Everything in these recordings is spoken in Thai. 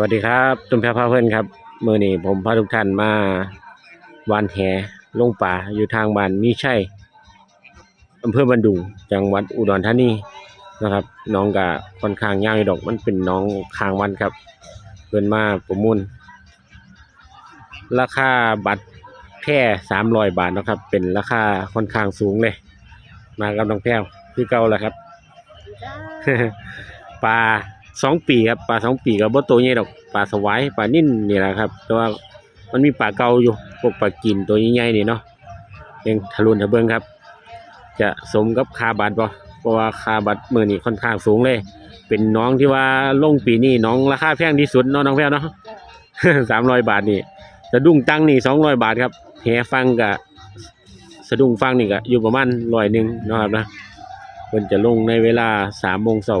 วัสดีครับตุมแพรพาเพื่อนครับมือนี้ผมพาทุกท่านมาวานแหลงป่าอยู่ทางบ้านมีชัยอำเภอบันดุงจังหวัดอุดรธานีนะครับน้องก็ค่อนข้างยาวอยู่ดอกมันเป็นน้องคางวันครับเพิ่นมาประมูลราคาบัตรแพร่สามร้อยบาทเนาะครับ เป็นราคาค่อนข้างสูงเลย มากับน้องแพ้วคือเก่าแหละครับปลา สองปีครับปลาสองปีกับบ่โตใหญ่ดอกปลาสวายปลานิ่นนี่แหละครับ แต่ว่ามันมีปลาเก่าอยู่พวกปลากินตัวใหญ่ๆนี่เนาะยังทะลุนทะเบิงครับ จะสมกับคาบัตรบ่เพราะว่าคาบัตรมือนี้ค่อนข้างสูงเลย เป็นน้องที่ว่าลงปีนี้น้องราคาแพงที่สุดเนาะน้องแพ้วเนาะสามร้อยบาทนี่สะดุ้งตั้งนี่สองร้อยบาทครับแหฟังกับสะดุ้งฟังนี่ก็อยู่ประมาณร้อยหนึ่งนะครับนะเพิ่นจะลงในเวลาสามโมงเช้า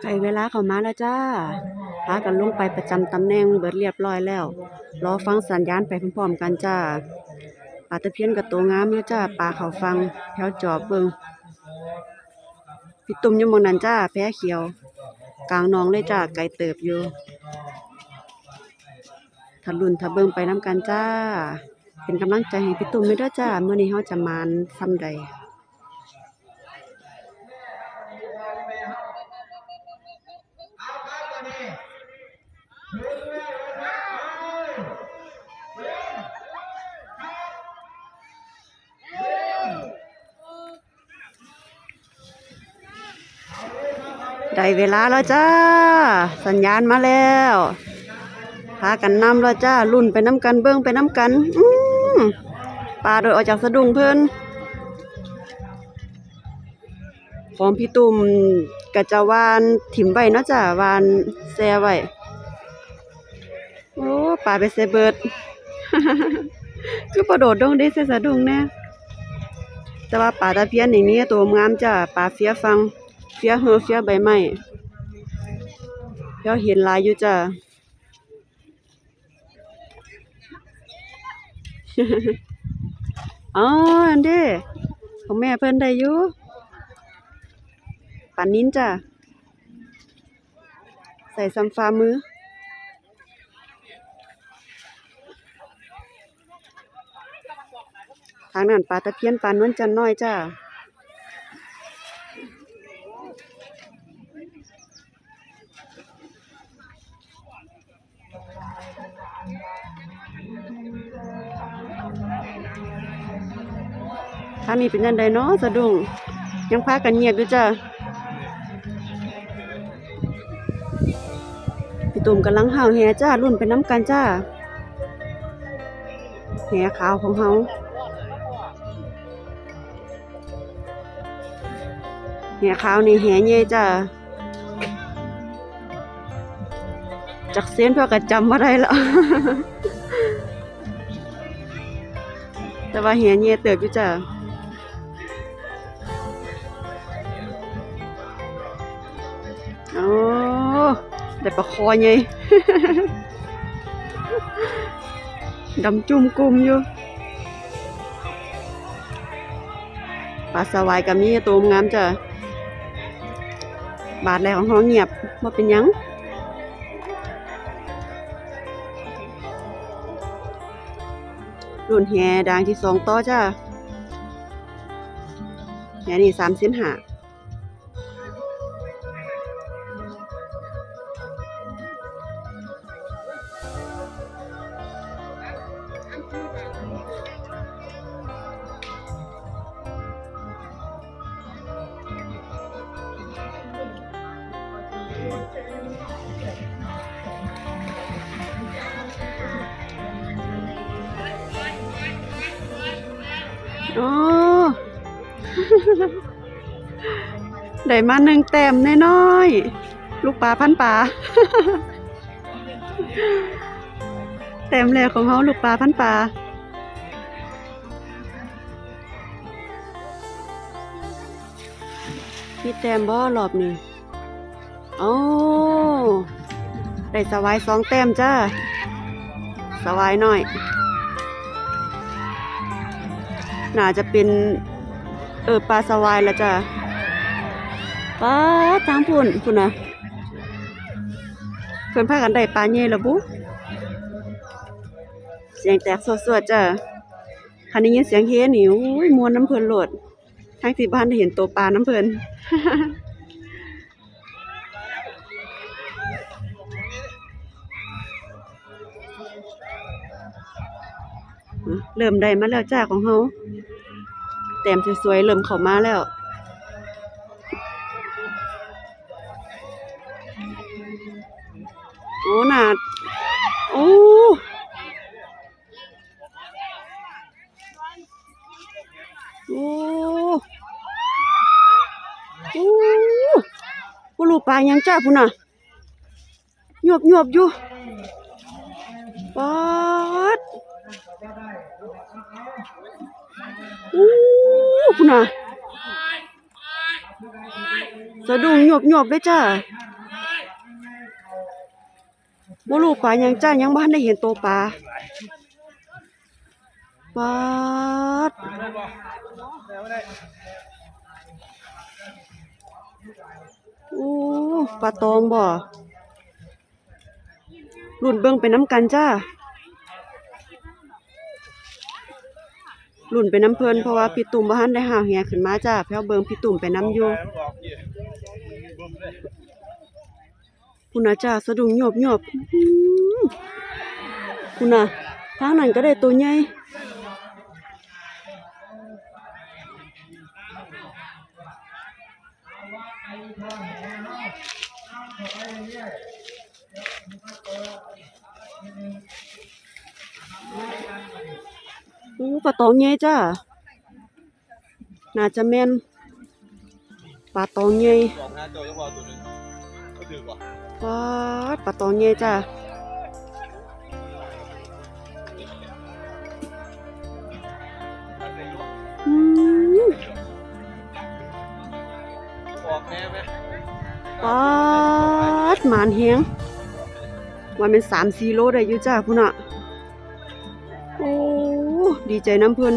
ใกล้เวลาเข้ามาแล้วจ้าพากันลงไปประจำตำแหน่งเบิดเรียบร้อยแล้ว รอฟังสัญญาณไปพร้อมๆกันจ้าปลาตะเพียนกับตัวงามอยู่จ้าปลาเขาฟังแถวจอบเบิงพี่ตุ่มยมองนั้นจ้าแพ้เขียว กลางหนองเลยจ้าไก่เติบอยู่ทะลุนทะเบิงไปน้ำกันจ้า เป็นกำลังใจให้พี่ตุ่มด้วยเด้จ้าเมื้อนี้เฮาจะมานซ้ำใด ได้เวลาแล้วจ้า สัญญาณมาแล้วพากันนำแล้วจ้ารุ่นไปน้ำกันเบิ้งไปน้ำกันอืมปลาโดดออกจากสะดุ้งเพิ่นของพี่ตุ่มกะจะวานถิ่มไว้เนาะจ้าวานแซ่ไว้โอ้ปลาไปเซเบิดคือประโดดดงได้เสสะดุ้งแน่แต่ว่าปลาตะเพียนนี่มีตัวงามจ้าปลาเฟียฟัง เฟียเหือเฟียใบไม้เดี๋ยวเห็นหลายอยู่จ้ะอ๋ออันเด้ของแม่เพิ่นได้อยู่ปันนิ้นจ้ะ ใส่ซ้ำฟ้ามือทางนั้นปลาตะเพียนปลานวลจันน้อยจ้า ทางนี้เป็นยังไงเนาะสะดุ้งยังพากันเงียบอยู่จ้ะพี่ตุ่มกำลังห่าวแหจ้ารุ่นเป็นน้ำกันจ้าแหขาวของเฮาแหขาวนี่แหเย่จ้าจากเส้นเพื่อก็จำมาได้แล้วแต่ว่าแหเย่เติบอยู่จ้า ได้ปลาคอไงดำจุ่มกลุ่มอยู่ปลาสวายกับมีตัวงามจ้ะบาทแรกของเขาเงียบว่าเป็นยังรุ่นแฮดังที่สองต่อจ้ะแฮนี่สามเส้นหา ได้มาหนึ่งแต้มน้อยๆลูกปลาพันปลาแต้มแรกของเขาลูกปลาพันปลามีแต้มบ่รอบนี้โอ้ได้สวายสองแต้มจ้าสวายหน่อย น่าจะเป็น เออปลาสวายแล้วจ้ะ ปลาทางพุ่นพุ่นนะเพิ่นพากันได้ปลาเย่แล้วบุ เสียงแตกสวดๆจ้ะคันนี้ยินเสียงเฮนี่โอ้ยมวนน้ำเพิ่นโหลดทางที่บ้านได้เห็นตัวปลาน้ำเพิ่นเริ่มได้มาแล้วจ้าของเฮาแต้มสวยๆเริ่มเข้ามาแล้ว อ้หนาดโอ้โอ้โอ้บ่รู้ปลายังจ้าพุ่นน่ะหยบหยบอยู่ป๊าดอู้พุ่นน่ะสะดุ้งหยบหยบเลยจ้า บ่รู้ปลายังจ้ายังบ่ทันได้เห็นตัวปลาปาดโอ้ปลาตองบ่รุ่นเบิ่งไปน้ำกันจ้ารุ่นไปน้ำเพลินเพราะว่าพี่ตุ่มบ่ทันได้หาเหียขึ้นมาจ้าแพ้วเบิงพี่ตุ่มไปน้ำอยู่ คุณน่ะจ้าสะดุ้งโยบโยบอื้อคุณน่ะทางนั้นก็ได้ตัวใหญ่อู้ปลาตองใหญ่จ้าน่าจะแม่นปลาตองใหญ่ ปาดปลาตองใหญ่จ้าอืมบอกแม่ไหมปาดหมานเฮียงว่าเป็นสามสี่โลได้อยู่จ้าพุ่นอะ โอ้ ดีใจน้ำเพิ่น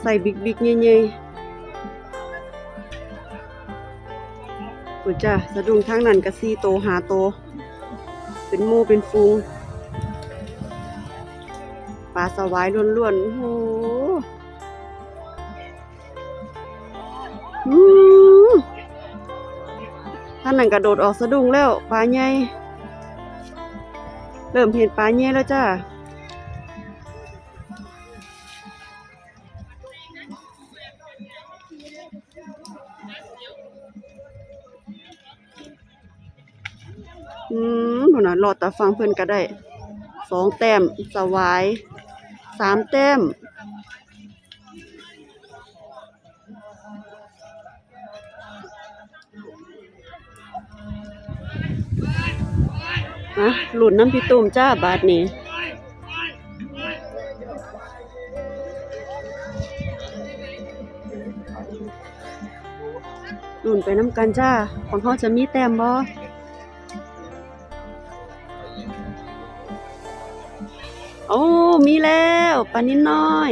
ใส่บิ๊กบิ๊กๆใหญ่ๆุจ้าสะดุ้งทางนั้นก็สี่โตหาโต เป็นหมูเป็นฟูงปลาสวายล้วนๆโอ้โหท่านนั่นกระโดดออกสะดุ้งแล้วปลาใหญ่เริ่มเห็นปลาใหญ่แล้วจ้า อืมพุ่นน่ะรอดแต่ฟังเพิ่อนก็ได้สองแต้มสวายสามแต้มฮะหลุดน้ำพี่ตุ่มจ้าบาทนี้หลุนไปน้ำกันจ้า ของเขาจะมีแต้มบ่ มีแล้วปลานิดน้อย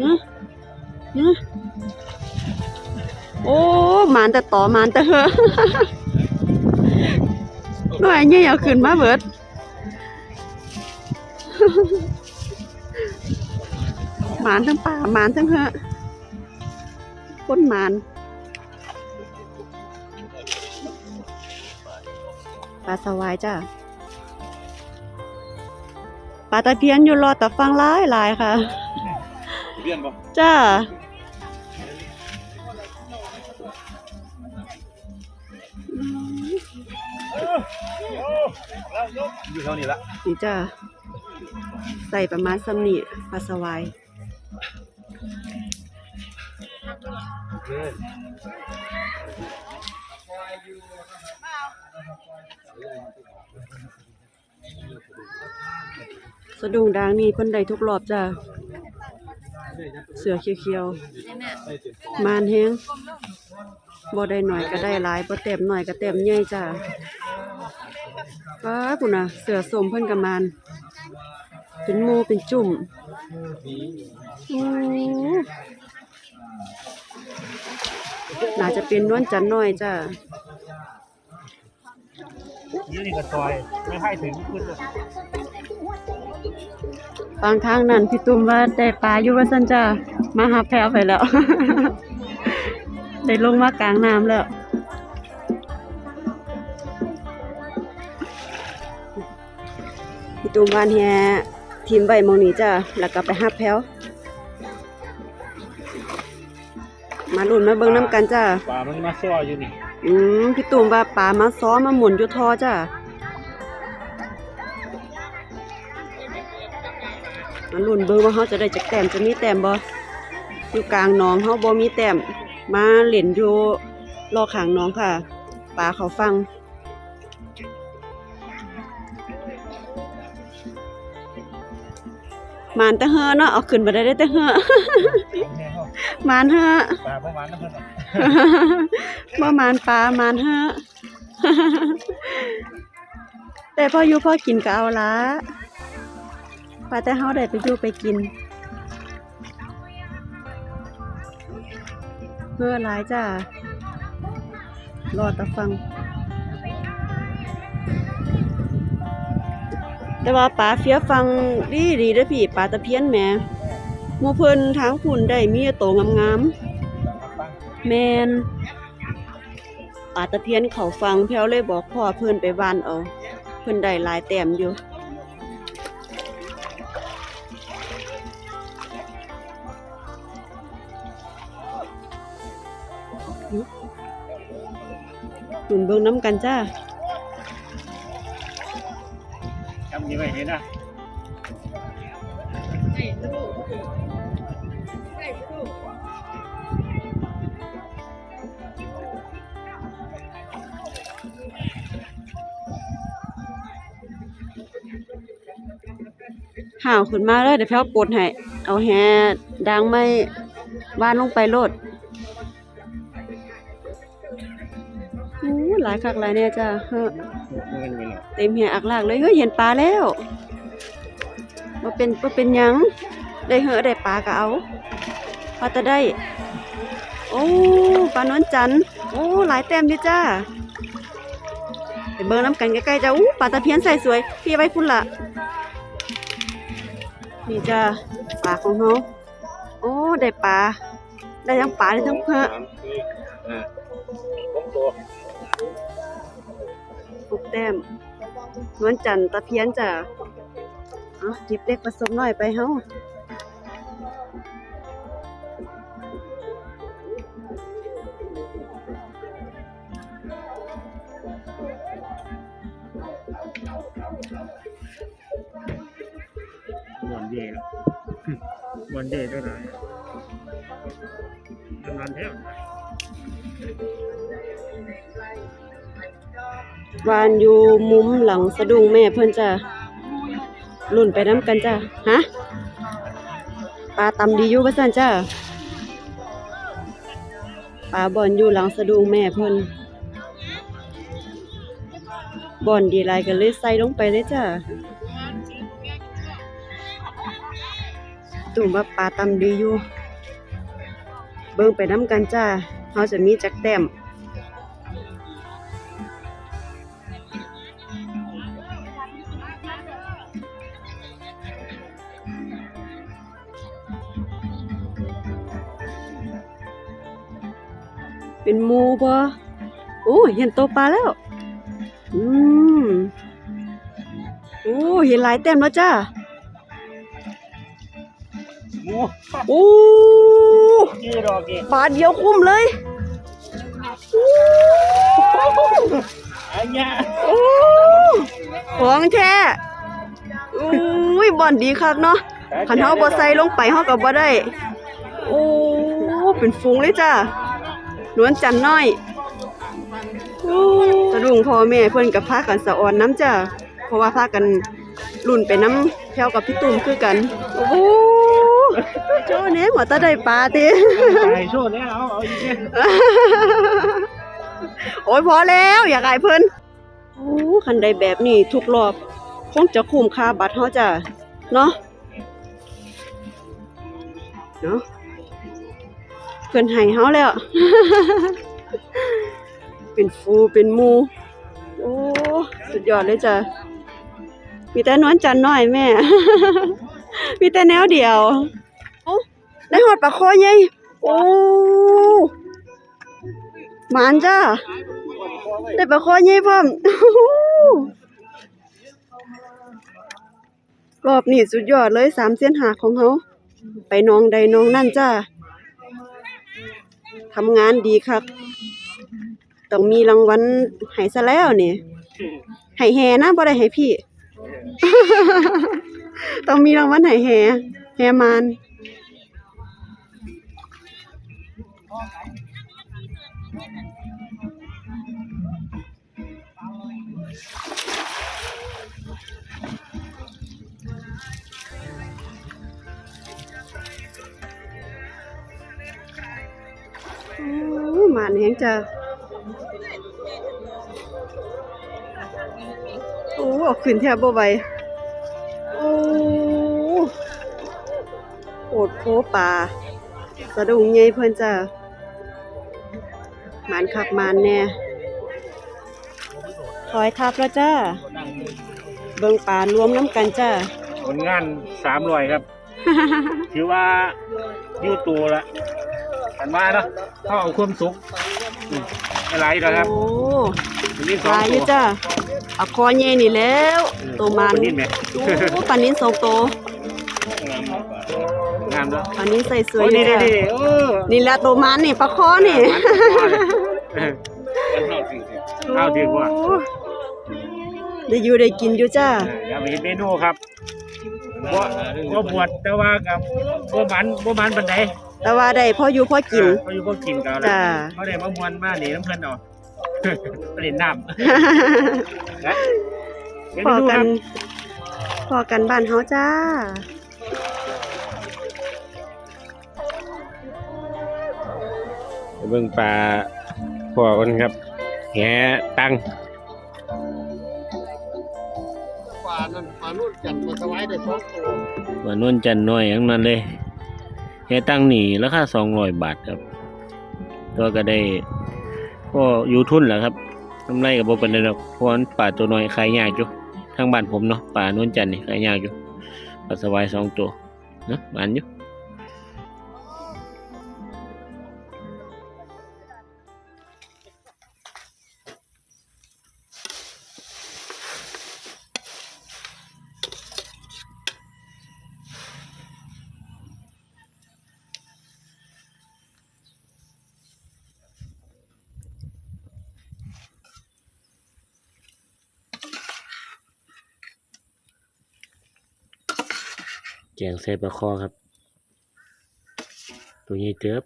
ฮะฮะโอ้หมานแต่ต่อหมานแต่เหอะหน่อยเนี่ยเอาขึ้นมาเบิดหมานทั้งป่าหมานทั้งเหอะคนหมานปลาสวายจ้า ปลาตะเพียนอยู่รอแต่ฟังหลายหลายค่ะเรียนปะจ้าอยู่เท่านี้ละนี่จ้าใส่ประมาณซ้ำนี่ปลาสวาย สะดุ้งดางนี่เพิ่นได้ทุกรอบจ้ะเสือเขียวๆ มานแฮงบ่ได้หน่อยก็ได้หลายบ่เต็มหน่อยก็เต็มใหญ่จ้ะว้าปุ่นน่ะ เสือสมเพิ่นก็มาน เป็นหมู่เป็นจุ่มโอ้น่าจะเป็นนวลจันน้อยจ้ะนี่นี่ก็ซอย ไม่ให้ถึงขึ้นเลย บางทางนั้นพี่ตุ้มว่าได้ปลาอยู่ว่าซั่นจ้ะมาหาแพรวไปแล้ว ได้ลงมากลางน้ำแล้วพี่ตุ้มวานแฮทีมใบมองนี้จ้ะแล้วก็ไปหับแพรวมาลุ้นมาเบิ่งน้ำกันจ้ะปลามันมาซ้ออยู่นี่ อืมพี่ตุ้มว่าปลามาซ้อมมาหมุนอยู่ทอจ้ะ มาลุ้นเบิ่งว่าเขาจะได้จักแต้มจะมีแต้มบ่อยู่กลางหนองเขาบ่มีแต้มมาเล่นอยู่รอข้างหน้องค่ะปลาเขาฟังมานแต่เฮอเนาะเอาขึ้นมาได้ได้แต่เฮอแม่เขามานเฮอปลาประมาณนั้นเพิ่นน่ะบ่มานปลามานเฮอะแต่พออยู่พอกินก็เอาละ ปาแต่เฮาได้ไปอยู่ไปกินเพื่อหลายจ้ารอแตะฟัง แต่ว่าปลาเฟียฟังดีดีเด้อพี่ปลาตะเพียนแหมหมู่เพิ่นทางพุ่นได้มีโตงามๆแมนปลาตะเพียนเขาฟังเพียวเลยบอกพ่อเพื่อนไปบ้านเอาเพื่อนได้หลายแต้มอยู่ หนุนเบิ่งน้ำกันจ้าจำนี้ไว้ให้นะห่าวขึ้นมาเลยเดี๋ยวเพียวปลดให้ เอาแฮดังไม่วานลงไปโลด หลายคักหลายแน่จ้าเฮ้อเงินไปแล้วเต็มเหียอักลากเลยเฮ้ยเห็นปลาแล้วมาเป็นมาเป็นหยังได้เหอะได้ปลาก็เอาปลาจะได้ โอ้ปลานวลจันทร์โอ้หลายแต้มดีจ้าไปเบิ่งน้ำกันใกล้ๆจ้าอู้ปลาตะเพียนใส่สวยพี่ไว้พุ่นละนี่จ้าปลาของเขาโอ้ได้ปลาได้ทั้งปลาได้ทั้งเพอะอ่าผมตัวหกแต้มนวลจันทร์ตะเพียนจ้ะเอะจิบเล็กผสมน้อยไปเฮาวันเย่แล้ววันเย่เท่าไหร่ทำงานแท้ วานอยู่มุมหลังสะดุ้งแม่เพิ่นจ้ะลุ่นไปน้ำกันจ้ะฮะปลาตำดีอยู่ว่าซั่นจ้ะปลาบอนอยู่หลังสะดุ้งแม่เพิ่นบอนดีหลายกันเลยใส่ลงไปเลยจ้ะตุ่มว่าปลาตำดีอยู่ เบิ่งไปน้ำกันจ้าเฮาจะมีจักแต้ม เป็นหมูบ่โอ้เห็นโตวปลาแล้ว อืมโอ้เห็นหลายแต้มแล้วจ้าหมูโอ้ยี่ดอกเองปลาเดียวคุ้มเลยโอ้อันเนี้ยโอ้ของแท้อุ้ยบ่อนดีคักเนาะคันเฮาบ่ใส่ลงไปเฮาก็บ่ได้ โอ้ เป็นฝูงเลยจ้า นวลจันทร์น้อยโอ้สะดุ้งพ่อแม่เพิ่นก็พากันสะออนน้ำจ้าเพราะว่าพากันรุ่นไปน้ำแถวกับพี่ตุ้มคือกัน โอ้โหโจ้แหน่หัวตาได้ปลาติไปโชว์แล้วเอาเอาอีกเนี่ยโอ้ยพอแล้วอยากอายเพิ่นโอ้คันใดแบบนี้ทุกรอบ คงจะคุ้มค่าบัตรเฮาจ้ะเนาะเนาะ เพิ่นให้เฮาแล้ว เป็นฟูเป็นหมูโอ้สุดยอดเลยจ้ะมีแต่นวลจันทร์น้อยแม่ มีแต่แนวเดียวโอ้ได้หอดปลาคอใหญ่โอ้หมานจ้าได้ปลาคอใหญ่พร้อมรอบนี้สุดยอดเลยสามเส้นหาของเขาไปหน้องใดหน้องนั่นจ้า ทำงานดีครับต้องมีรางวัลให้ซะแล้วนี่ให้แฮนะบ่ได้ให้พี่ ต้องมีรางวัลให้แฮแฮมาน หมานแหงจ้ะโอ้เอาขึ้นแทบบ่ไหวโอ้โอดโพปลาสะดุ้งใหญ่เพิ่นจ้ะหมานคักหมานแน่ถอยทับแล้วจ้า เบิ่งปลารวมน้ำกันจ้า ผลงานสามรอยครับ ถือว่าอยู่ตัวละ กันว่าเนาะเขาเอาความสุขอืมอะไรแล้วครับโอ้วันนี้สปองลาอตัยู่วจ้าเอาคอใหญ่นี่แล้ว ตัวมันวันนี้แม่โอ้ปลานิ้นสองตัวงามแล้วปลานิ้นใส่สวยโอ้อนี่ยู่นี่จ้ะนี่โอ้นี่แหละตัวมันนี่ปลาคอนี่เออมันเข้าสิสิเอาดีกว่าโอ้ได้อยู่ได้กินอยู่จ้า อย่าไปเห็นเมนูครับบ่บ่บวชแต่ว่ากับบ่มันบ่มันปานใด แต่ว่าได้พออยู่พอกินเขาอยู่พวกกินกันจ้า เขาได้มามวนมาหนีน้ำเพิ่นเอาไปเล่นน้ำนะเดี๋ยวพอดูกัคนรับพอกันบ้านเฮาจ้าไปเบิ่งปลาพ่อกันครับแหตังปลานั่นปลานุ่นจัดมาสวายได้สองตัวว่านวลจันทร์น้อยทั้งนั้นเลย แหตังหนีราคาสองร้อยบาทครับ ตัวก็ได้ก็อยู่ทุนแหละครับกำไรกับ่ปานใดดอกเพราะป่ามันปลาตัวน้อยขายยากจุทางบ้านผมเนาะป่านวลจันทร์นี่ขายยากอยู่ปลาสวายสองตัวเนาะมันอยู่ แกงใส่ปลาคอครับ ตัวใหญ่เติบ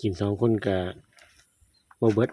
กินสองคนกับโบเบิร์ต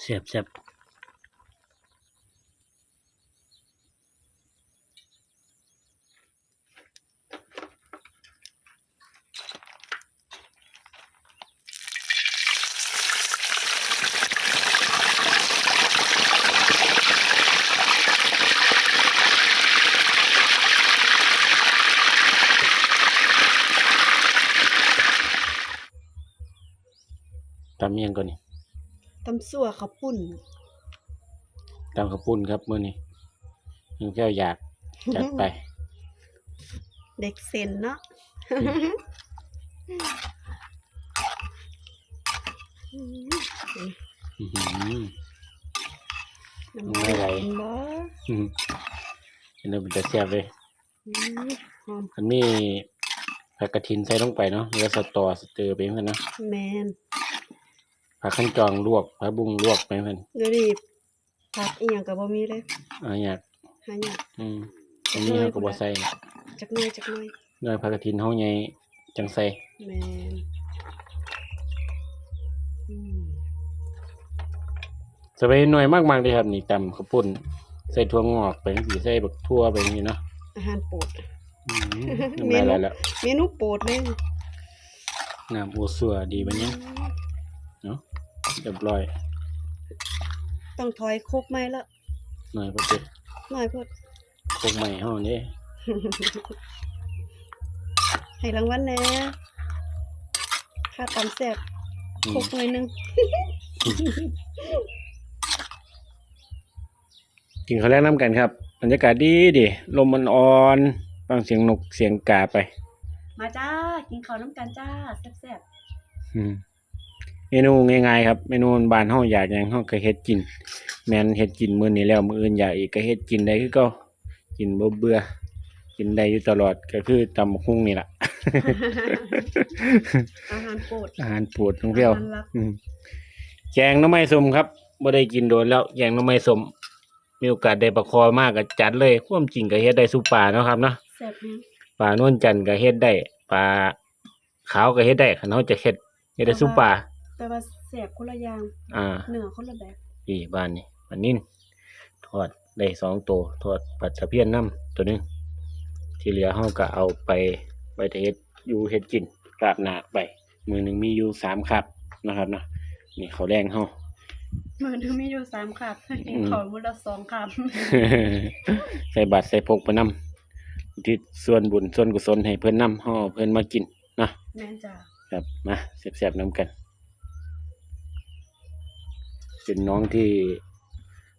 เสียบเสียบตำยังก่อนนี่ ตำ สั่วข้าวปุ้นตามข้าวปุ้นครับมื้อนี้ยังแก้วอยากจัดไป เด็กเซนเนาะอื้อหือน้ำไม่ไหวเห็นบ่อื้อหือเห็นแล้วมันจะแซ่บเลยอืมหอมมันมีผักกระถินใส่ลงไปเนาะแล้วสตอสเตอร์ไปเหมือนกันเนาะแมน ผักขั้นจองลวกผักบุ้งลวกไปเหมือนกันเดี๋ยวนี้ผักอีหยังก็บ่มีเลยอ่าอยากหายากอืมอันนี้เราก็บ่ใส่จักหน่อยจักหน่อยเนื้อผักกระถินเฮาใหญ่จังใส่แมนอืมสบายหน่อยมากๆเลยครับ นี่ตำข้าวปุ้น ใส่ถั่วงอกไปจังซี่ใส่บักทั่วไปอย่างนี้เนาะอาหารโปรดอืมน้ำลายไหลแล้วเมนูโปรดเลยน้ำอูซัวดีบัดนี้ เนาะเรียบร้อยต้องถอยโคกไม้ละหน่อยบ่เป็ดหน่อยพดพวกใหม่เฮานี่ให้รางวัลแหน่ค่าตำแซ่บอืโคมกหน่อยหนึงกินข้าวแรกน้ำกันครับบรรยากาศดีดิลมมันอ่อนฟังเสียงนกเสียงกาไป มาจ้า กินข้าวน้ำกันจ้าแซ่บอืม เมนูง่ายๆครับเมนูบ้านเฮาอยากหยังเฮาก็เฮ็ดกิน แม่นเฮ็ดกินมื้อนี้แล้วมื้ออื่นอยากอีกก็เฮ็ดกินได้คือเก่ากินบ่เบื่อ กินได้อยู่ตลอดก็คือตำบักหุ่งนี่ล่ะๆอาหารโปรดอาหารโปรดของเพียว อาหารรักอืมแกงหน้ำไม้ส้มครับบ่ได้กินโดนแล้วแกงหน้ำไม้ส้มมีโอกาสได้ประคอมากก็จัดเลยความจริงก็เฮ็ดได้สุปลาเนาะครับเนาะแซ่บนี้ปลานวลจันทร์ก็เฮ็ดได้ปลาขาวก็เฮ็ดได้คันเฮาจะเฮ็ดเฮ็ดได้สุปลา แต่ว่าแซ่บคนละอย่างอ่าเนื้อคนละแบบนี่บ้านนี่อันนี้ทอดได้สองตัวทอดปลาตะเพียนน้ำตัวหนึงที่เหลือเฮาก็เอาไปไปเฮ็ดอยู่เฮ็ดกินกราบหน้าไป มือหนึงมีอยู่สามครับนะครับเนาะนี่เขาวแรงเฮามือนึงมีอยู่สามคาบกินอืมข้าวมื้อละสองคาบใส่บาตรใส่พกไปนำที่ส่วนบุญส่วนกุศลให้เพิ่นนำเฮาเพิ่นมากินเนาะแม่นจ้าครับมาแซ่บๆนํกัน เป็นน้องที่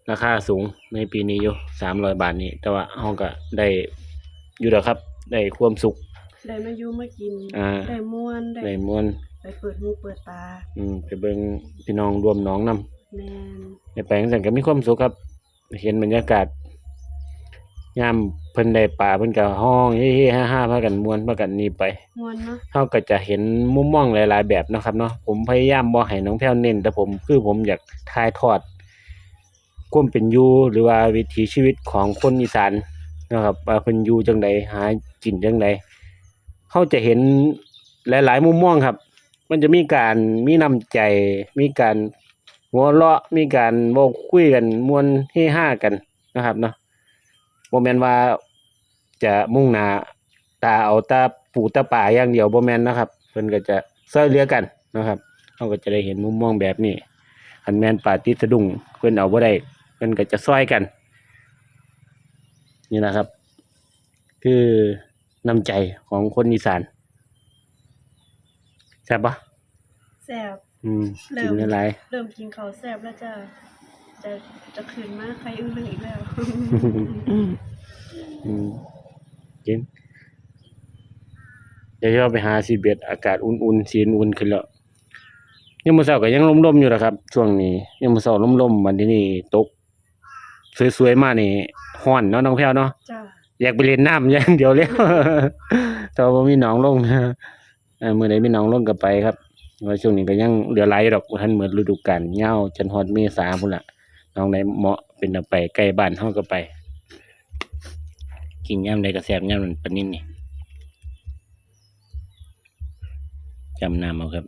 ราคาสูงในปีนี้อยู่300บาทนี้ แต่ว่าเฮาก็ได้อยู่แล้วครับ ได้ความสุข ได้มาอยู่มากิน อ่า ได้ม่วนได้ได้มวลไปเปิดหูเปิดตาอืมไปเบิ่งพี่น้องรวมน้องนํแม่นได้ไปจังซั่นก็มีความสุขครับ เห็นบรรยากาศ ยามเพิ่นได้ป่าเพิ่นก็ฮ้องเฮ้ๆฮ่าๆพากันม่วนพากันหนีไปม่วนเนาะเราก็จะเห็นมุมมองหลาย ๆ แบบเนาะครับเนาะผมพยายามบ่ให้น้องแพ้วเน้นแต่ผมคือผมอยากถ่ายทอดความเป็นอยู่หรือว่าวิถีชีวิตของคนอีสานนะครับว่าเพิ่นอยู่จังใดหากินจังใดเขาจะเห็นหลาย ๆ มุมมองครับ มันจะมีการมีน้ำใจ มีการหัวเราะมีการเว้าคุยกันม่วนเฮฮากันนะครับเนาะ บ่แม่นว่าจะมุ่งหน้าตาเอาตาปูตาป่าอย่างเดียวบ่แม่นนะครับ เพิ่นก็จะช่วยเหลือกันนะครับเราก็จะได้เห็นมุมมองแบบนี้คันแม่นป่าติดสะดุ้งเพิ่นเอาบ่ได้เพิ่นก็จะช่วยกัน นี่นะครับ คือน้ำใจของคนอีสานใช่บปะแซ่บอืมเริ่กิมนหลายเริ่มกินข้าวแซ่บแล้วจ้า จะจะคืนมาใครอึ้งเรื่องอีกแล้วๆอืมกินเดี๋ยวจะไปหาซีเบ็ดอากาศอุ่นๆสีอุ่นขึ้นแล้วยังมื้อเช้าก็ยังลมๆอยู่นะครับ ช่วงนี้ยังมื้อเช้าลมๆวันที่นี่ตก สวยๆมานี่ฮ้อนเนาะน้องแพรวเนาะจ้าอยากไปเล่นน้ำอย่างเดียวแล้วแต่ว่าบ่มีหนองลงเออมื้อใดมีหนองลงก็ไปครับว่าช่วงนี้ก็ยังเหลือหลายดอกบ่ทันหมดฤดูกาลยาวจนฮอดเมษาพุ่นล่ะห นองใดเหมาะเป็นเอาไปใกล้บ้านเฮาก็ไป กินยามใดก็แซ่บยามนั้นปานนี้นี่จำน้ำเอาครับ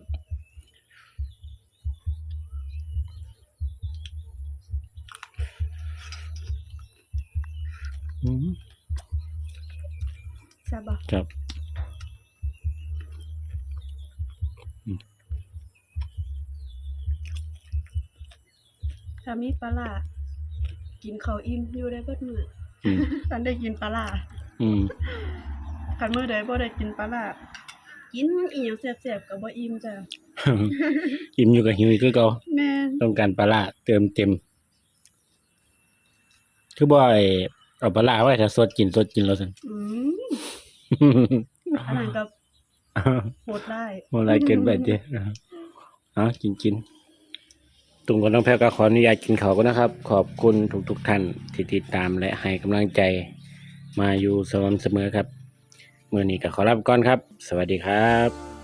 อืมแซ่บบ่ครับ ถ้ามีปลาร้ากินข้าวอิ่มอยู่ได้เบิดมื้ออืมคันได้กินปลาร้าอืมคันมื้อใดบ่ได้กินปลาร้ากินอีหยังแซ่บๆก็บ่อิ่มจ้าอิ่มอยู่กับหิวอีกคือเก่าแม่นต้องการปลาร้าเติมเต็ม คือบ่อยเอาปลาร้าไว้ถ้าสดกินสดกินแล้วซั่น อืมอันนั้นก็โหดได้โอะไรเกินไปเด้เอากินกิน ตุงกับน้องแพรก็ขออนุญาตกินเขาก็นะครับ ขอบคุณทุกๆท่านที่ติดตามและให้กำลังใจมาอยู่สม่ำเสมอครับเมื่อนี้ก็ขอลาไปก่อนครับ สวัสดีครับ